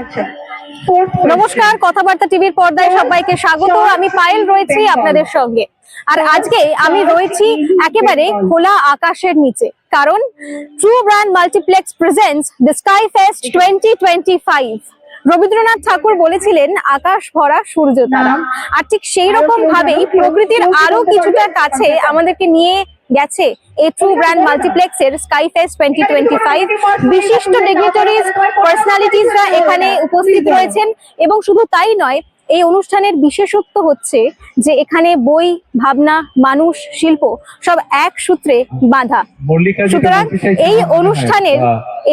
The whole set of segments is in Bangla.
আচ্ছা। নমস্কার কথাবার্তা টিভির পর্দায় সবাইকে স্বাগত। আমি পায়েল রয়েছি আপনাদের সঙ্গে। আর আজকে আমি রয়েছি একেবারে খোলা আকাশের নিচে। কারণ true brand multiplex presents the sky fest twenty twenty five Rabindranath Thakur বলেছিলেন আকাশ ভরা সূর্য তারা। আর ঠিক সেই রকম ভাবেই প্রকৃতির আরও কিছুটা কাছে আমাদেরকে নিয়ে গেছে। এই true brand মাল্টিপ্লেক্সের sky fest twenty twenty five বিশিষ্ট ডিগনিটরিজ পার্সোনালিটিসরা এখানে উপস্থিত রয়েছেন। এবং শুধু তাই নয় এই অনুষ্ঠানের বিশেষত্ব হচ্ছে যে এখানে বই ভাবনা মানুষ শিল্প সব এক সূত্রে বাঁধা। সুতরাং এই অনুষ্ঠানের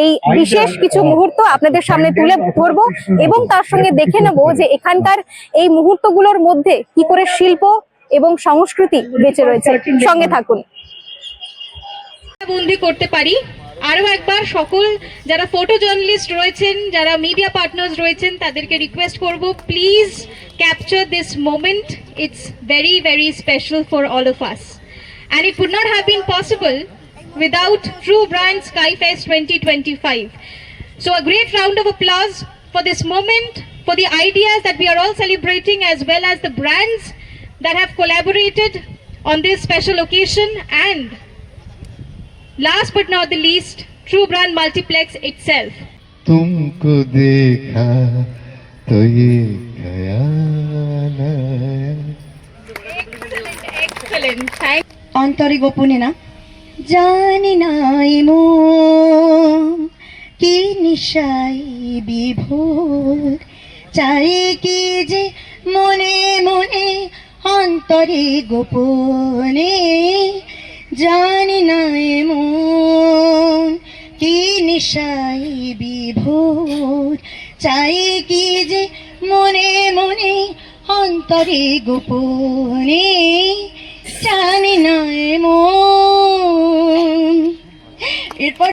এই বিশেষ কিছু মুহূর্ত আপনাদের সামনে তুলে ধরবো এবং তার সঙ্গে দেখে নেব যে এখানকার এই মুহূর্তগুলোর মধ্যে কি করে শিল্প এবং সংস্কৃতি বেঁচে রয়েছে। সঙ্গে থাকুন। বন্দি করতে পারি। আরও একবার সকল যারা ফটো জার্নালিস্ট রয়েছেন, যারা মিডিয়া পার্টনার্স রয়েছেন, তাদেরকে রিকোয়েস্ট করব please capture this moment it's very very special for all of us and it would not have been possible without true brand sky fest twenty twenty five so a great round of applause for this moment for the ideas that we are all celebrating as well as the brands that have collaborated on this special occasion and last but not the least, True Brand Multiplex itself. तुमको देखा तो ये ख्याल आया Excellent. Thank অন্তরে গোপনে না জানি নাই মন কি নিশাই বিভোর চাই কি যে মনে মনে অন্তরে গোপনে জানি না মন কি নিশাই বিভোর। চাই কি যে মনে মনে অন্তরে গোপনে, জানি না মন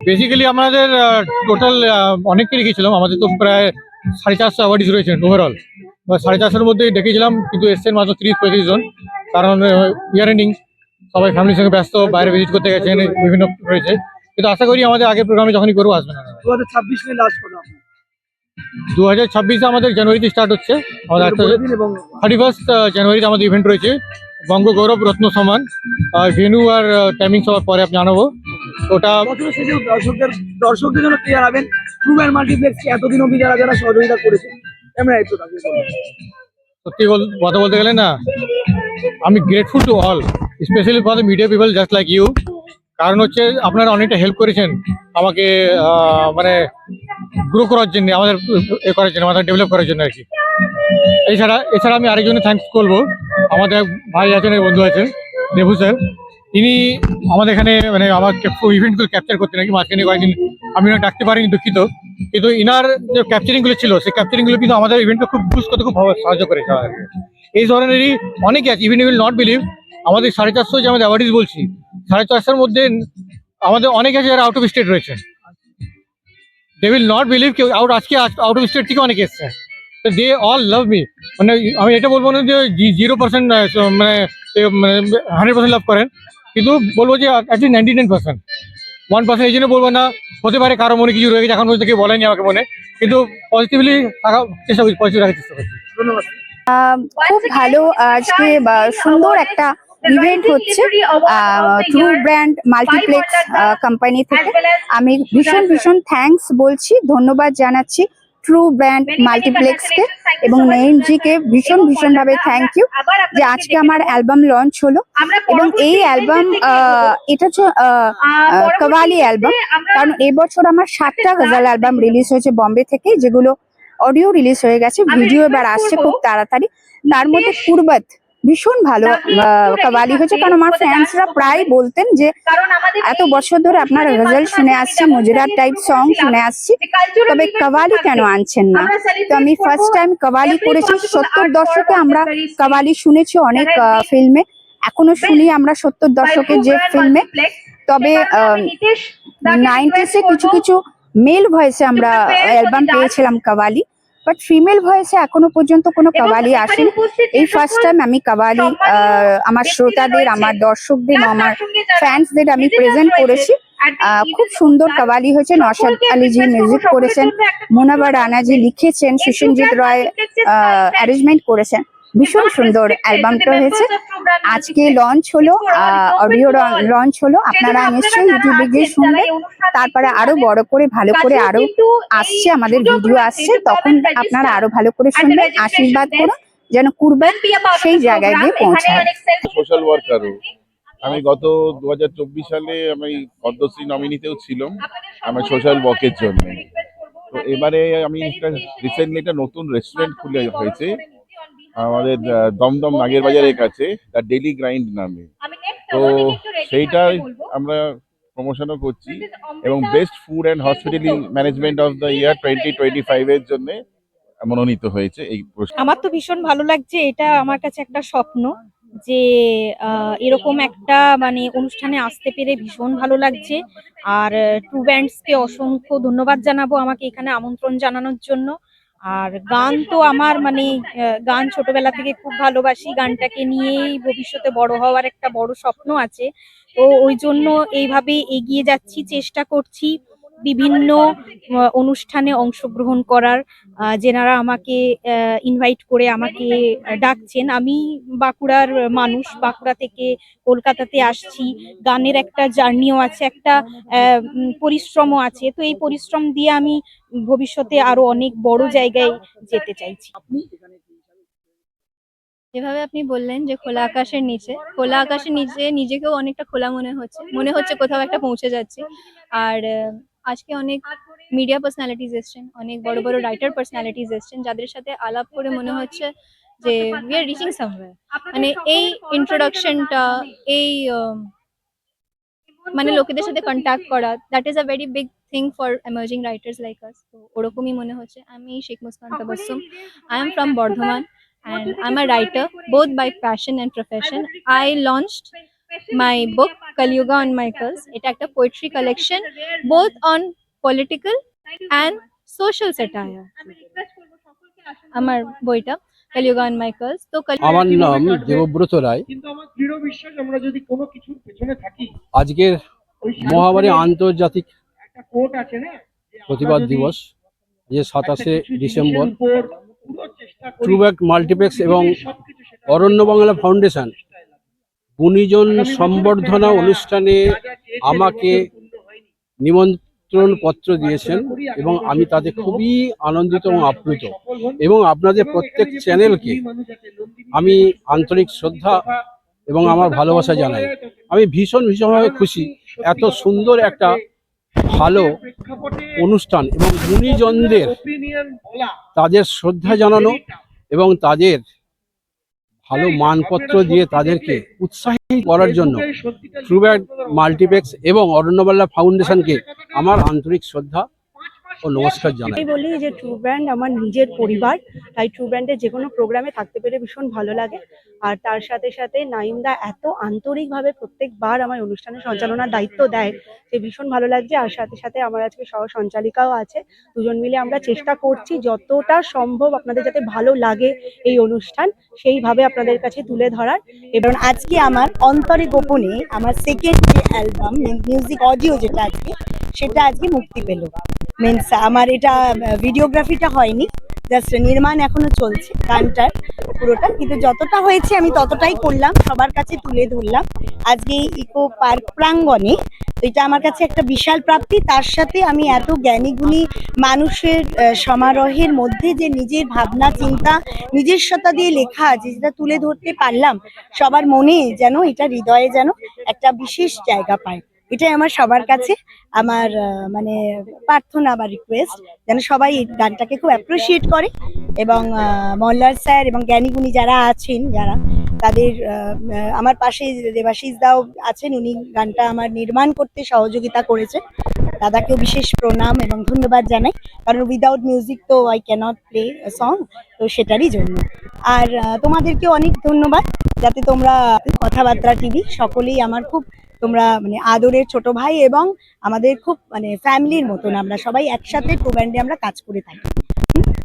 বেসিক্যালি আমাদের টোটাল অনেককে রেখেছিলাম আমাদের তো প্রায় সাড়ে চারশো অ্যাওয়ার্ডিস রয়েছেন ওভারঅল বা সাড়ে চারশোর মধ্যেই ডেকেছিলাম কিন্তু এসছেন মাত্র তিরিশ পঁয়ত্রিশ জন। কারণ ইয়ার এন্ডিং সবাই ফ্যামিলির সঙ্গে ব্যস্ত বাইরে ভিজিট করতে গেছেন বিভিন্ন রয়েছে। কিন্তু আশা করি আমাদের আগে প্রোগ্রামে যখনই করব আসবেন দু হাজার ছাব্বিশ লাস্ট প্রোগ্রাম দু হাজার ছাব্বিশে আমাদের জানুয়ারিতে স্টার্ট হচ্ছে। আমাদের থার্টি ফার্স্ট জানুয়ারিতে আমাদের ইভেন্ট রয়েছে। বঙ্গ গৌরব রত্ন সমান। আর ভেনু আর টাইমিং সবার পরে আপনি জানাব। ওটা দর্শকদের দর্শকদের জন্য কে জানাবেন ট্রু অ্যান্ড মাল্টিপ্লেক্স এতদিন অবধি যারা যারা সহযোগিতা করেছে বলুন। সত্যি বল- কথা বলতে গেলে না আমি grateful to all specially for the media people just like you কারণ হচ্ছে আপনারা অনেকটা হেল্প করেছেন আমাকে মানে গ্রো করার জন্য, আমাদের এ করার জন্য, আমাদের ডেভেলপ করার জন্য আর কি। এছাড়া এছাড়া আমি আরেকজনের থ্যাঙ্কস করব। আমাদের ভাই আছেন বন্ধু আছেন দেবু স্যার তিনি আমাদের এখানে মানে আমার ইভেন্টগুলো ক্যাপচার করতে নাকি মাঝখানে কয়েকদিন। আমি ওনাকে ডাকতে পারিনি দুঃখিত। কিন্তু ইনার যে ক্যাপচারিংগুলো ছিল, সেই ক্যাপচারিংগুলো কিন্তু আমাদের ইভেন্টকে খুব বুস্ট করতে খুব সাহায্য করেছে। এই ধরনেরই অনেকে আছে ইভেন উইল নট বিলিভ আমাদের সাড়ে চারশো যে আমাদের অ্যাওয়ার্ডিস বলছি, সাড়ে চারশোর মধ্যে আমাদের অনেক আছে যারা আউট অফ স্টেট রয়েছে। দে উইল নট বিলিভ কেউ আউট আজকে আউট অফ স্টেট থেকে অনেকে এসছে। তো দে অল লাভ মি মানে আমি এটা বলব না যে জিরো পার্সেন্ট মানে হান্ড্রেড পার্সেন্ট লাভ করেন। কিন্তু বলব যে at least ninety nine percent one percent এই জন্য বলব না, হতে পারে কারও মনে কিছু রয়ে গেছে, এখন পর্যন্ত কেউ বলেনি আমাকে মনে। কিন্তু পজিটিভলি থাকা, চেষ্টা করছি পজিটিভ রাখার চেষ্টা করছি। ধন্যবাদ খুব ভালো আজকে সুন্দর একটা ইভেন্ট হচ্ছে ট্রু ব্র্যান্ড মাল্টিপ্লেক্স কোম্পানি থেকে। আমি ভীষণ ভীষণ থ্যাঙ্কস বলছি ধন্যবাদ জানাচ্ছি ট্রু ব্র্যান্ড মাল্টিপ্লেক্সকে এবং নেইমজিকে ভীষণ ভীষণ ভাবে থ্যাংক ইউ যে আজকে আমার অ্যালবাম লঞ্চ হলো এবং এই অ্যালবাম এটা হচ্ছে আহ, অ্যালবাম কারণ এবছর আমার সাতটা গজাল অ্যালবাম রিলিজ হয়েছে বম্বে থেকে যেগুলো অডিও রিলিজ হয়ে গেছে। ভিডিও এবার আসছে খুব তাড়াতাড়ি। তার মধ্যে কুরবত ভীষণ ভালো কাওয়ালি হয়েছে কারণ আমার ফ্যান্সরা প্রায় বলতেন যে এত বছর ধরে আপনার গজল শুনে আসছি মুজরাত টাইপ সং শুনে আসছি তবে কাওয়ালি কেন আনছেন না? তো আমি ফার্স্ট টাইম কাওয়ালি করেছি সত্তর দশকে আমরা কাওয়ালি শুনেছি অনেক ফিল্মে এখনও শুনি আমরা সত্তর দশকের যে ফিল্মে তবে নাইনটিসে কিছু কিছু মেল ভয়েসে আমরা অ্যালবাম পেয়েছিলাম কাওয়ালি বাট ফিমেল ভয়েসে এখনও পর্যন্ত কোনো কাওয়ালি আসেনি। এই ফার্স্ট টাইম আমি কাওয়ালি আমার শ্রোতাদের আমার দর্শকদের আমার ফ্যান্সদের আমি প্রেজেন্ট করেছি। খুব সুন্দর কাবালি হয়েছে নশাদ আলীজি মিউজিক করেছেন মোনাবা রানাজি লিখেছেন সুশানজিৎ রায় অ্যারেঞ্জমেন্ট করেছেন। ভীষণ সুন্দর অ্যালবামটা হয়েছে। আজকে লঞ্চ হলো অডিও লঞ্চ হলো। আপনারা নিশ্চয়ই ইউটিউবে গিয়ে শুনবেন। তারপরে আরও বড় করে ভালো করে আরও আসছে আমাদের ভিডিও আসছে তখন আপনারা আরও ভালো করে শুনবেন আশীর্বাদ করুন যেন কুরবান সেই জায়গায় গিয়ে পৌঁছায়। সোশ্যাল ওয়ার্কারও আমি গত দু হাজার চব্বিশ সালে আমি পদ্মশ্রী নমিনিতেও ছিলাম আমার সোশ্যাল ওয়ার্কের জন্য। তো এবারে আমি একটা রিসেন্টলি একটা নতুন রেস্টুরেন্ট খুলে হয়েছে। আমাদের দমদম নাগের বাজারের কাছে দ্য ডেলি গ্রাইন্ড নামে। তো সেইটাই আমরা প্রমোশনও করছি। এবং best food and hospitality management of the year twenty twenty ফাইভের জন্য মনোনীত হয়েছে এই পুরস্কার আমার তো ভীষণ ভালো লাগছে এটা আমার কাছে একটা স্বপ্ন যে আহ, এরকম একটা মানে অনুষ্ঠানে আসতে পেরে ভীষণ ভালো লাগছে। আর টু ব্যান্ডসকে অসংখ্য ধন্যবাদ জানাব আমাকে এখানে আমন্ত্রণ জানানোর জন্য। আর গান তো আমার মানে গান ছোটবেলা থেকে খুব ভালোবাসি। গানটাকে নিয়েই ভবিষ্যতে বড় হওয়ার একটা বড় স্বপ্ন আছে। তো ওই জন্য এইভাবে এগিয়ে যাচ্ছি, চেষ্টা করছি। বিভিন্ন অনুষ্ঠানে অংশগ্রহণ করার আহ, যেনারা আমাকে ইনভাইট করে আমাকে ডাকছেন। আমি বাঁকুড়ার মানুষ বাঁকুড়া থেকে কলকাতাতে আসছি। গানের একটা জার্নিও আছে একটা আহ, পরিশ্রমও আছে। তো এই পরিশ্রম দিয়ে আমি ভবিষ্যতে আরও অনেক বড় জায়গায় যেতে চাইছি। যেভাবে আপনি বললেন যে খোলা আকাশের নিচে খোলা আকাশের নিচে নিজেকেও অনেকটা খোলা মনে হচ্ছে। মনে হচ্ছে কোথাও একটা পৌঁছে যাচ্ছি। আর আজকে অনেক মিডিয়া পার্সোনালিটিস এসছেন অনেক বড় বড় রাইটার পার্সোনালিটিস এসছেন যাদের সাথে আলাপ করে মনে হচ্ছে যে উই আর রিচিং সামওয়্যার মানে এই ইন্ট্রোডাকশনটা এই আহ, মানে লোকেদের সাথে কন্ট্যাক্ট করা that is a very big thing for emerging writers like us তো ওরকমই মনে হচ্ছে। আমি Sheikh Muskan Tabassum I am from Bardhaman and I'm a writer both by passion and profession. I launched my book Kalyuga on My Curls. এটা একটা poetry collection both on political and social satire. আমার বইটা Kalyuga on My Curls. তো আমার নাম দেবব্রত রায় কিন্তু আমার দৃঢ় বিশ্বাস আমরা যদি কোনো কিছুর পেছনে থাকি আজকের মহামারী আন্তর্জাতিক একটা কোট আছে না প্রতিবাদ দিবস যে সাতাশে ডিসেম্বর পুরো চেষ্টা করি, ট্রুব্যাক মাল্টিপ্লেক্স এবং অরণ্য বাংলা ফাউন্ডেশন গুণীজন সম্বর্ধনা অনুষ্ঠানে আমাকে নিমন্ত্রণ পত্র দিয়েছেন এবং আমি তাতে খুবই আনন্দিত এবং আপ্লুত। এবং আপনাদের প্রত্যেক চ্যানেলকে আমি আন্তরিক শ্রদ্ধা এবং আমার ভালোবাসা জানাই। আমি ভীষণ ভীষণভাবে খুশি। এত সুন্দর একটা ভালো অনুষ্ঠান এবং গুণীজনদের তাদের শ্রদ্ধা জানানো এবং তাদের ভালো মানপত্র দিয়ে তাদেরকে উৎসাহিত করার জন্য ট্রুব্যাক মাল্টিপ্লেক্স এবং অরণ্যবাল্লা ফাউন্ডেশনকে আমার আন্তরিক শ্রদ্ধা ও নমস্কার জানাই। আমি বলি যে ট্রু ব্র্যান্ড আমার নিজের পরিবার, তাই ট্রু ব্র্যান্ডের যে কোনো প্রোগ্রামে থাকতে পেরে ভীষণ ভালো লাগে। আর তার সাথে সাথে নাইমদা এত আন্তরিকভাবে প্রত্যেকবার আমার অনুষ্ঠানের সঞ্চালনার দায়িত্ব দেয়, যে ভীষণ ভালো লাগছে। আর সাথে সাথে আমার আজকে সহ সঞ্চালিকাও আছে। দুজন মিলে আমরা চেষ্টা করছি যতটা সম্ভব আপনাদের যাতে ভালো লাগে এই অনুষ্ঠান, সেইভাবে আপনাদের কাছে তুলে ধরার। এবং আজকে আমার অন্তরে গোপনে আমার সেকেন্ড যে অ্যালবাম মিউজিক অডিও যেটা আজকে সেটা আজকে মুক্তি পেল। মিনস আমার এটা ভিডিওগ্রাফিটা হয়নি জাস্ট নির্মাণ এখনও চলছে, গানটার পুরোটা। কিন্তু যতটা হয়েছে আমি ততটাই করলাম, সবার কাছে তুলে ধরলাম। আজকে ইকো পার্ক প্রাঙ্গণে তো এটা আমার কাছে একটা বিশাল প্রাপ্তি। তার সাথে আমি এত জ্ঞানীগুণী মানুষের সমারোহের মধ্যে যে নিজের ভাবনা, চিন্তা, নিজস্বতা দিয়ে লেখা যেটা তুলে ধরতে পারলাম, সবার মনে যেন এটা হৃদয়ে যেন একটা বিশেষ জায়গা পায়। এটাই আমার সবার কাছে আমার মানে প্রার্থনা বা রিকোয়েস্ট যেন সবাই এই গানটাকে খুব অ্যাপ্রিসিয়েট করে এবং মল্লার স্যার এবং জ্ঞানীগুণী যারা আছেন, যারা তাদের আমার পাশে দেবাশিস দাও আছেন, উনি গানটা আমার নির্মাণ করতে সহযোগিতা করেছেন। দাদাকেও বিশেষ প্রণাম এবং ধন্যবাদ জানাই। কারণ উইদাউট মিউজিক তো আই ক্যানট প্লে সং তো সেটারই জন্য। আর তোমাদেরকে অনেক ধন্যবাদ। যাতে তোমরা কথাবার্তা, টিভি সকলেই আমার খুব তোমরা মানে আদরের ছোট ভাই এবং আমাদের খুব মানে ফ্যামিলির মতন আমরা সবাই একসাথে টু ব্যান্ডে আমরা কাজ করে থাকি।